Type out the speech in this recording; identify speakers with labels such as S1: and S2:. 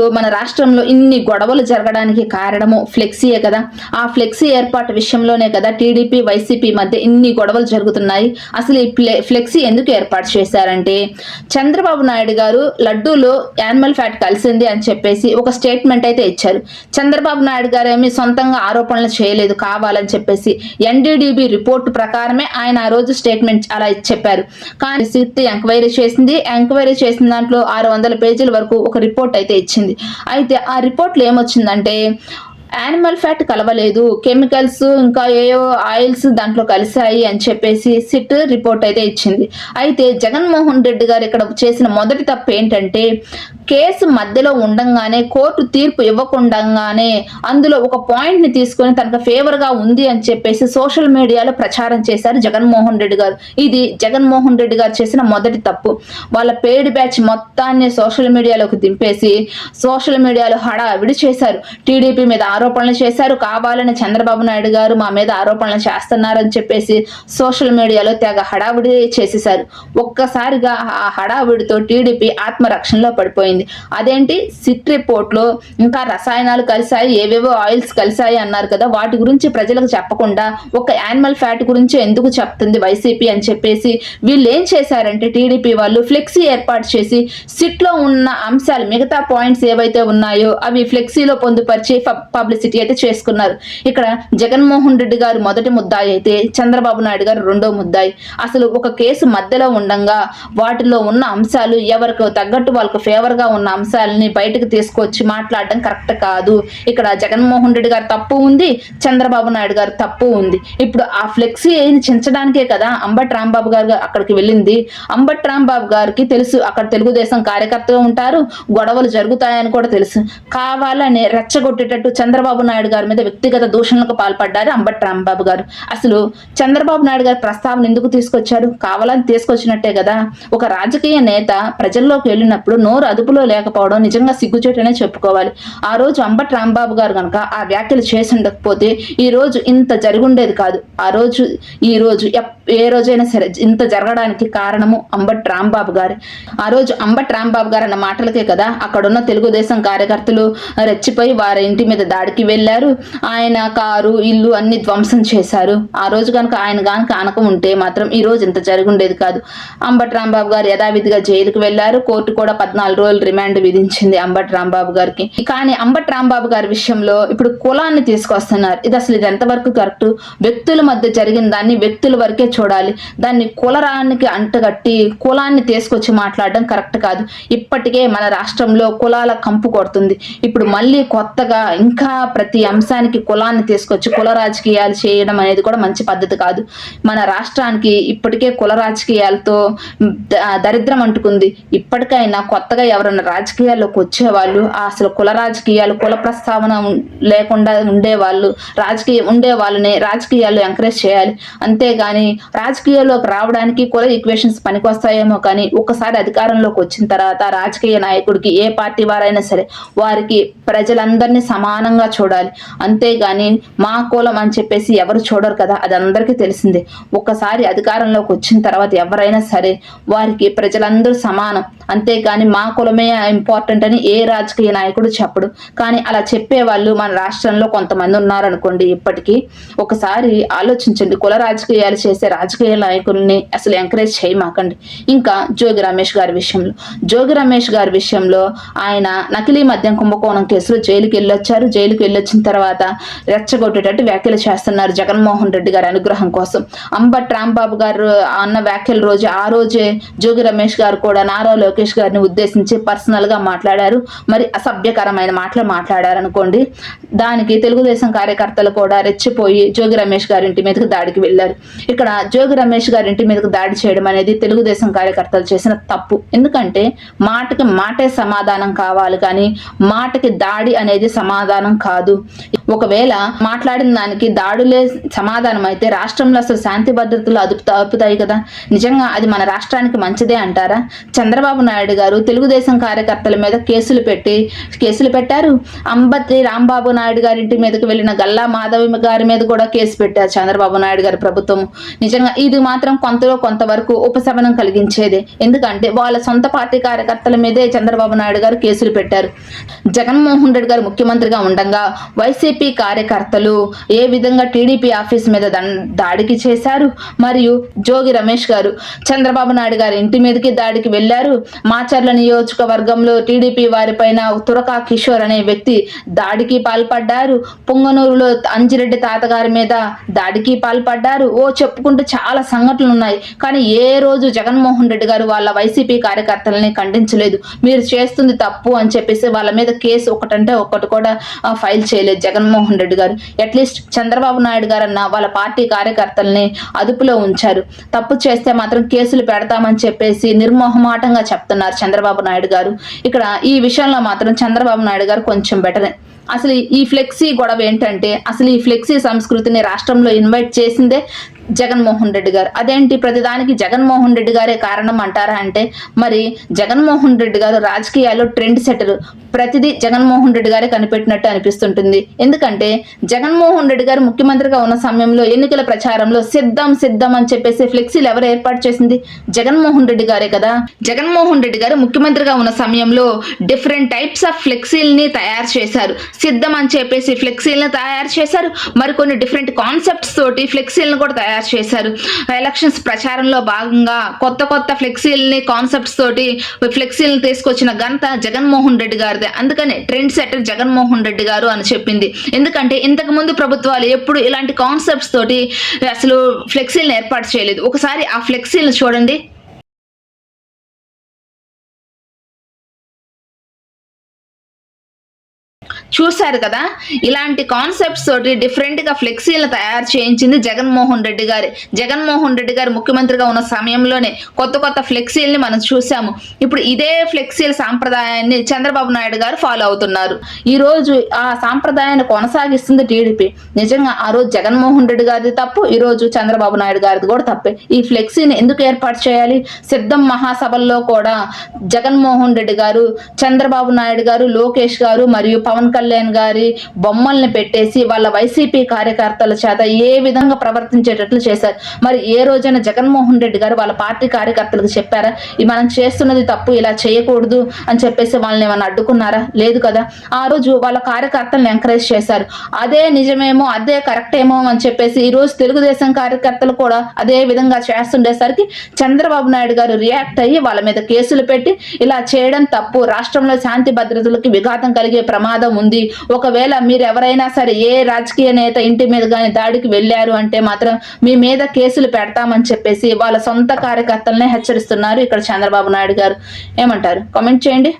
S1: అసలు మన రాష్ట్రంలో ఇన్ని గొడవలు జరగడానికి కారణము ఫ్లెక్సీయే కదా. ఆ ఫ్లెక్సీ ఏర్పాటు విషయంలోనే కదా టీడీపీ వైసీపీ మధ్య ఇన్ని గొడవలు జరుగుతున్నాయి. అసలు ఈ ఫ్లె ఫ్లెక్సీ ఎందుకు ఏర్పాటు చేశారంటే చంద్రబాబు నాయుడు గారు లడ్డూలో యానిమల్ ఫ్యాట్ కలిసింది అని చెప్పేసి ఒక స్టేట్మెంట్ అయితే ఇచ్చారు. చంద్రబాబు నాయుడు గారు ఏమి సొంతంగా ఆరోపణలు చేయలేదు కావాలని చెప్పేసి ఎన్డీడీబీ రిపోర్ట్ ప్రకారమే ఆయన ఆ రోజు స్టేట్మెంట్ అలా చెప్పారు. కానీ సిట్ ఎంక్వైరీ చేసింది. ఎంక్వైరీ చేసిన దాంట్లో ఆరు వందల పేజీల వరకు ఒక రిపోర్ట్ అయితే ఇచ్చింది. అయితే ఆ రిపోర్ట్లో ఏమొచ్చిందంటే యానిమల్ ఫ్యాట్ కలవలేదు కెమికల్స్ ఇంకా ఏవో ఆయిల్స్ దాంట్లో కలిసాయి అని చెప్పేసి సిట్ రిపోర్ట్ అయితే ఇచ్చింది. అయితే జగన్మోహన్ రెడ్డి గారు ఇక్కడ చేసిన మొదటి తప్పు ఏంటంటే కేసు మధ్యలో ఉండంగానే కోర్టు తీర్పు ఇవ్వకుండానే అందులో ఒక పాయింట్ని తీసుకొని తనకు ఫేవర్గా ఉంది అని చెప్పేసి సోషల్ మీడియాలో ప్రచారం చేశారు జగన్మోహన్ రెడ్డి గారు. ఇది జగన్మోహన్ రెడ్డి గారు చేసిన మొదటి తప్పు. వాళ్ళ పేడ్ బ్యాచ్ మొత్తాన్ని సోషల్ మీడియాలోకి దింపేసి సోషల్ మీడియాలో హడావిడి చేశారు. టీడీపీ మీద ఆరోపణలు చేశారు. కావాలని చంద్రబాబు నాయుడు గారు మా మీద ఆరోపణలు చేస్తున్నారని చెప్పేసి సోషల్ మీడియాలో తెగ హడావిడి చేసేశారు. ఒక్కసారిగా ఆ హడావిడితో టీడీపీ ఆత్మరక్షణలో పడిపోయింది. అదేంటి? సిట్ రిపోర్ట్లో ఇంకా రసాయనాలు కలిసాయి ఏవేవో ఆయిల్స్ కలిసాయి అన్నారు కదా వాటి గురించి ప్రజలకు చెప్పకుండా ఒక యానిమల్ ఫ్యాట్ గురించి ఎందుకు చెప్తుంది వైసీపీ అని చెప్పేసి వీళ్ళు ఏం చేశారంటే టీడీపీ వాళ్ళు ఫ్లెక్సీ ఏర్పాటు చేసి సిట్లో ఉన్న అంశాలు మిగతా పాయింట్స్ ఏవైతే ఉన్నాయో అవి ఫ్లెక్సీలో పొందుపరిచి పబ్లిసిటీ అయితే చేసుకున్నారు. ఇక్కడ జగన్మోహన్ రెడ్డి గారు మొదటి ముద్దాయి అయితే చంద్రబాబు నాయుడు గారు రెండో ముద్దాయి. అసలు ఒక కేసు మధ్యలో ఉండంగా వాటిలో ఉన్న అంశాలు ఎవరికి తగ్గట్టు వాళ్ళకు ఫేవర్గా ఉన్న అంశాలని బయటకు తీసుకొచ్చి మాట్లాడడం కరెక్ట్ కాదు. ఇక్కడ జగన్మోహన్ రెడ్డి గారు తప్పు ఉంది చంద్రబాబు నాయుడు గారు తప్పు ఉంది. ఇప్పుడు ఆ ఫ్లెక్సీ చించడానికే కదా అంబట్ రాంబాబు గారు అక్కడికి వెళ్ళింది. అంబట్ రాంబాబు గారికి తెలుసు అక్కడ తెలుగుదేశం కార్యకర్తగా ఉంటారు గొడవలు జరుగుతాయని కూడా తెలుసు. కావాలని రెచ్చగొట్టేటట్టు చంద్రబాబు నాయుడు గారి మీద వ్యక్తిగత దూషణలకు పాల్పడ్డారు అంబట్ రాంబాబు గారు. అసలు చంద్రబాబు నాయుడు గారి ప్రస్తావన ఎందుకు తీసుకొచ్చారు? కావాలని తీసుకొచ్చినట్టే కదా. ఒక రాజకీయ నేత ప్రజల్లోకి వెళ్ళినప్పుడు నోరు అదుపు అదుపులో లేకపోవడం నిజంగా సిగ్గుచేటనే చెప్పుకోవాలి. ఆ రోజు అంబట్ రాంబాబు గారు కనుక ఆ వ్యాఖ్యలు చేసి ఉండకపోతే ఈ రోజు ఇంత జరుగుండేది కాదు. ఆ రోజు ఈ రోజు ఏ రోజైనా సరే ఇంత జరగడానికి కారణము అంబట్ రాంబాబు గారు. ఆ రోజు అంబట్ రాంబాబు గారు అన్న మాటలకే కదా అక్కడున్న తెలుగుదేశం కార్యకర్తలు రెచ్చిపోయి వారి ఇంటి మీద దాడికి వెళ్ళారు. ఆయన కారు ఇల్లు అన్ని ధ్వంసం చేశారు. ఆ రోజు కనుక ఆయన కనుక అనకం ఉంటే మాత్రం ఈ రోజు ఇంత జరుగుండేది కాదు. అంబట్ రాంబాబు గారు యథావిధిగా జైలుకు వెళ్ళారు కోర్టు కూడా పద్నాలుగు రోజులు రిమాండ్ విధించింది అంబట్ రాంబాబు గారికి. కానీ అంబట్ రాంబాబు గారి విషయంలో ఇప్పుడు కులాన్ని తీసుకొస్తున్నారు. ఇది అసలు ఇది ఎంతవరకు కరెక్ట్? వ్యక్తుల మధ్య జరిగిన దాన్ని వ్యక్తుల వరకే చూడాలి. దాన్ని కులరానికి అంటగట్టి కులాన్ని తీసుకొచ్చి మాట్లాడడం కరెక్ట్ కాదు. ఇప్పటికే మన రాష్ట్రంలో కులాల కంపు కొడుతుంది. ఇప్పుడు మళ్ళీ కొత్తగా ఇంకా ప్రతి అంశానికి కులాన్ని తీసుకొచ్చి కుల రాజకీయాలు చేయడం అనేది కూడా మంచి పద్ధతి కాదు. మన రాష్ట్రానికి ఇప్పటికే కుల రాజకీయాలతో దరిద్రం అంటుకుంది. ఇప్పటికైనా కొత్తగా ఎవరైనా రాజకీయాల్లోకి వచ్చేవాళ్ళు అసలు కుల రాజకీయాలు కుల ప్రస్తావన లేకుండా ఉండేవాళ్ళు రాజకీయ ఉండే వాళ్ళని రాజకీయాల్లో ఎంకరేజ్ చేయాలి. అంతేగాని రాజకీయాల్లోకి రావడానికి కుల ఈక్వేషన్స్ పనికొస్తాయేమో కానీ ఒకసారి అధికారంలోకి వచ్చిన తర్వాత రాజకీయ నాయకుడికి ఏ పార్టీ వారైనా సరే వారికి ప్రజలందరినీ సమానంగా చూడాలి. అంతేగాని మా కులం అని చెప్పేసి ఎవరు చూడరు కదా అది అందరికీ తెలిసిందే. ఒక్కసారి అధికారంలోకి వచ్చిన తర్వాత ఎవరైనా సరే వారికి ప్రజలందరూ సమానం. అంతేగాని మా కులమే ఇంపార్టెంట్ అని ఏ రాజకీయ నాయకుడు చెప్పడు. కానీ అలా చెప్పే వాళ్ళు మన రాష్ట్రంలో కొంతమంది ఉన్నారనుకోండి ఇప్పటికీ. ఒకసారి ఆలోచించండి కుల రాజకీయాలు చేసే రాజకీయ నాయకుల్ని అసలు ఎంకరేజ్ చేయమాకండి ఇంకా జోగి రమేష్ గారి విషయంలో. జోగి రమేష్ గారి విషయంలో ఆయన నకిలీ మద్యం కుంభకోణం కేసులో జైలుకి వెళ్ళొచ్చారు. జైలుకి వెళ్ళొచ్చిన తర్వాత రెచ్చగొట్టేటట్టు వ్యాఖ్యలు చేస్తున్నారు జగన్మోహన్ రెడ్డి గారి అనుగ్రహం కోసం. అంబట్ రాంబాబు గారు అన్న వ్యాఖ్యల రోజు ఆ రోజే జోగి రమేష్ గారు కూడా నారా లోకేష్ గారిని ఉద్దేశించి పర్సనల్గా మాట్లాడారు. మరి అసభ్యకరమైన మాటలు మాట్లాడారు అనుకోండి దానికి తెలుగుదేశం కార్యకర్తలు కూడా రెచ్చిపోయి జోగి రమేష్ గారి ఇంటి మీదకి దాడికి వెళ్ళారు. ఇక్కడ జోగి రమేష్ గారి ఇంటి మీదకి దాడి చేయడం అనేది తెలుగుదేశం కార్యకర్తలు చేసిన తప్పు. ఎందుకంటే మాటకి మాటే సమాధానం కావాలి కానీ మాటకి దాడి అనేది సమాధానం కాదు. ఒకవేళ మాట్లాడిన దానికి దాడులే సమాధానం అయితే రాష్ట్రంలో అసలు శాంతి భద్రతలు అదుపు అదుపుతాయి కదా. నిజంగా అది మన రాష్ట్రానికి మంచిదే అంటారా? చంద్రబాబు నాయుడు గారు తెలుగుదేశం కార్యకర్తల మీద కేసులు పెట్టి కేసులు పెట్టారు. అంబత్రి రాంబాబు నాయుడు గారి ఇంటి మీదకి వెళ్ళిన గల్లా మాధవి గారి మీద కూడా కేసు పెట్టారు చంద్రబాబు నాయుడు గారి ప్రభుత్వం. నిజంగా ఇది మాత్రం కొంతలో కొంతవరకు ఉపశమనం కలిగించేది. ఎందుకంటే వాళ్ళ సొంత పార్టీ కార్యకర్తల మీదే చంద్రబాబు నాయుడు గారు కేసులు పెట్టారు. జగన్మోహన్ రెడ్డి గారు ముఖ్యమంత్రిగా ఉండగా వైసీపీ కార్యకర్తలు ఏ విధంగా టీడీపీ ఆఫీస్ మీద దాడికి చేశారు? మరియు జోగి రమేష్ గారు చంద్రబాబు నాయుడు గారి ఇంటి మీదకి దాడికి వెళ్ళారు మాచర్ల నియోజకవర్గంలో టీడీపీ వారిపైన తురకా కిషోర్ అనే వ్యక్తి దాడికి పాల్పడ్డారు. పొంగనూరులో అంజిరెడ్డి తాతగారి మీద దాడికి పాల్పడ్డారు. ఓ చెప్పుకుంటూ చాలా సంఘటనలు ఉన్నాయి కానీ ఏ రోజు జగన్మోహన్ రెడ్డి గారు వాళ్ళ వైసీపీ కార్యకర్తలని ఖండించలేదు. మీరు చేస్తుంది తప్పు అని చెప్పేసి వాళ్ళ మీద కేసు ఒకటంటే ఒకటి కూడా ఫైల్ చేయలేదు జగన్మోహన్ రెడ్డి గారు. అట్లీస్ట్ చంద్రబాబు నాయుడు గారు అన్న వాళ్ళ పార్టీ కార్యకర్తల్ని అదుపులో ఉంచారు. తప్పు చేస్తే మాత్రం కేసులు పెడతామని చెప్పేసి నిర్మోహమాటంగా చెప్తున్నారు చంద్రబాబు నాయుడు గారు. ఇక్కడ ఈ విషయంలో మాత్రం చంద్రబాబు నాయుడు గారు కొంచెం బెటరే. అసలు ఈ ఫ్లెక్సీ గొడవ ఏంటంటే అసలు ఈ ఫ్లెక్సీ సంస్కృతిని రాష్ట్రంలో ఇన్వైట్ చేసిందే జగన్మోహన్ రెడ్డి గారు. అదేంటి ప్రతిదానికి జగన్మోహన్ రెడ్డి గారే కారణం అంటారా అంటే మరి జగన్మోహన్ రెడ్డి గారు రాజకీయాల్లో ట్రెండ్ సెటర్ ప్రతిదీ జగన్మోహన్ రెడ్డి గారే కనిపెట్టినట్టు అనిపిస్తుంటుంది. ఎందుకంటే జగన్మోహన్ రెడ్డి గారు ముఖ్యమంత్రిగా ఉన్న సమయంలో ఎన్నికల ప్రచారంలో సిద్ధం సిద్ధం అని చెప్పేసి ఫ్లెక్సీలు ఎవరు ఏర్పాటు చేసింది? జగన్మోహన్ రెడ్డి గారే కదా. జగన్మోహన్ రెడ్డి గారు ముఖ్యమంత్రిగా ఉన్న సమయంలో డిఫరెంట్ టైప్స్ ఆఫ్ ఫ్లెక్సీల్ని తయారు చేశారు. సిద్ధం అని చెప్పేసి ఫ్లెక్సీలను తయారు చేశారు. మరికొన్ని డిఫరెంట్ కాన్సెప్ట్స్ తోటి ఫ్లెక్సీలను కూడా తయారు చేశారు. ఎలక్షన్స్ ప్రచారంలో భాగంగా కొత్త కొత్త ఫ్లెక్సీల్ని కాన్సెప్ట్స్ తోటి ఫ్లెక్సీలను తీసుకొచ్చిన ఘనత జగన్మోహన్ రెడ్డి గారిదే. అందుకనే ట్రెండ్ సెటర్ జగన్మోహన్ రెడ్డి గారు అని చెప్పింది. ఎందుకంటే ఇంతకు ముందు ప్రభుత్వాలు ఎప్పుడు ఇలాంటి కాన్సెప్ట్స్ తోటి అసలు ఫ్లెక్సీలను ఏర్పాటు చేయలేదు. ఒకసారి ఆ ఫ్లెక్సీలను చూడండి. చూశారు కదా? ఇలాంటి కాన్సెప్ట్స్ తోటి డిఫరెంట్గా ఫ్లెక్సీలను తయారు చేయించింది జగన్మోహన్ రెడ్డి గారి. జగన్మోహన్ రెడ్డి గారు ముఖ్యమంత్రిగా ఉన్న సమయంలోనే కొత్త కొత్త ఫ్లెక్సీల్ని మనం చూసాము ఇప్పుడు ఇదే ఫ్లెక్సీల సాంప్రదాయాన్ని చంద్రబాబు నాయుడు గారు ఫాలో అవుతున్నారు. ఈ రోజు ఆ సాంప్రదాయాన్ని కొనసాగిస్తుంది టీడీపీ. నిజంగా ఆ రోజు జగన్మోహన్ రెడ్డి గారిది తప్పు ఈ రోజు చంద్రబాబు నాయుడు గారిది కూడా తప్పే. ఈ ఫ్లెక్సీని ఎందుకు ఏర్పాటు చేయాలి? సిద్ధం మహాసభల్లో కూడా జగన్మోహన్ రెడ్డి గారు చంద్రబాబు నాయుడు గారు లోకేష్ గారు మరియు పవన్ కళ్యాణ్ కళ్యాణ్ గారి బొమ్మల్ని పెట్టేసి వాళ్ళ వైసీపీ కార్యకర్తల చేత ఏ విధంగా ప్రవర్తించేటట్లు చేశారు? మరి ఏ రోజైన జగన్మోహన్ రెడ్డి గారు వాళ్ళ పార్టీ కార్యకర్తలకు చెప్పారా? ఈ మనం చేస్తున్నది తప్పు ఇలా చేయకూడదు అని చెప్పేసి వాళ్ళని ఏమైనా అడ్డుకున్నారా? లేదు కదా. ఆ రోజు వాళ్ళ కార్యకర్తలను ఎంకరేజ్ చేశారు. అదే నిజమేమో అదే కరెక్ట్ ఏమో అని చెప్పేసి ఈ రోజు తెలుగుదేశం కార్యకర్తలు కూడా అదే విధంగా చేస్తుండేసరికి చంద్రబాబు నాయుడు గారు రియాక్ట్ అయ్యి వాళ్ళ మీద కేసులు పెట్టి ఇలా చేయడం తప్పు రాష్ట్రంలో శాంతి భద్రతలకి విఘాతం కలిగే ప్రమాదం ఉంది. ఉంది. ఒకవేళ మీరు ఎవరైనా సరే ఏ రాజకీయ నేత ఇంటి మీద కానీ దాడికి వెళ్ళారు అంటే మాత్రం మీ మీద కేసులు పెడతామని చెప్పేసి వాళ్ళ సొంత కార్యకర్తలనే హెచ్చరిస్తున్నారు ఇక్కడ చంద్రబాబు నాయుడు గారు. ఏమంటారు? కామెంట్ చేయండి.